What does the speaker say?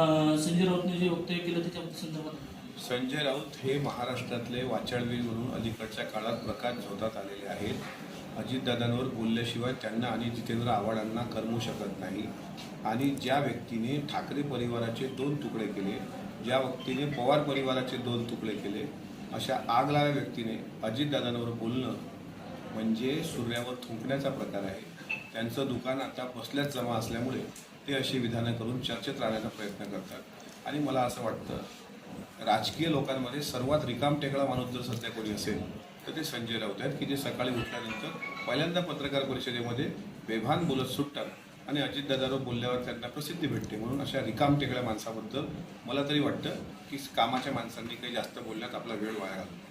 अं, संजय राऊतने जे वक्तव्य केलं त्याच्या संदर्भात संजय राऊत हे महाराष्ट्रातले वाचाळवीर म्हणून अलीकडच्या काळात प्रकाश झोतात आलेले आहेत. अजितदादांवर बोलल्याशिवाय त्यांना आणि जितेंद्र आव्हाडांना करमू शकत नाही. आणि ज्या व्यक्तीने ठाकरे परिवाराचे दोन तुकडे केले ज्या व्यक्तीने पवार परिवाराचे दोन तुकडे केले अशा आग लाव्या व्यक्तीने अजितदादांवर बोलणं म्हणजे सूर्यावर थुंकण्याचा प्रकार आहे. त्यांचं दुकान आता बसल्याच जमा असल्यामुळे ते अशी विधानं करून चर्चेत राहण्याचा प्रयत्न करतात. आणि मला असं वाटतं राजकीय लोकांमध्ये सर्वात रिकाम टेकडा माणूस जर सध्या कोणी असेल तर ते संजय राऊत आहेत की जे सकाळी उठल्यानंतर पहिल्यांदा पत्रकार परिषदेमध्ये बेभान बोलत सुटतात आणि अजितदादावर बोलल्यावर त्यांना प्रसिद्धी भेटते. म्हणून अशा रिकाम टेकड्या माणसाबद्दल मला तरी वाटतं की कामाच्या माणसांनी काही जास्त बोलण्यात आपला वेळ वाया घालतो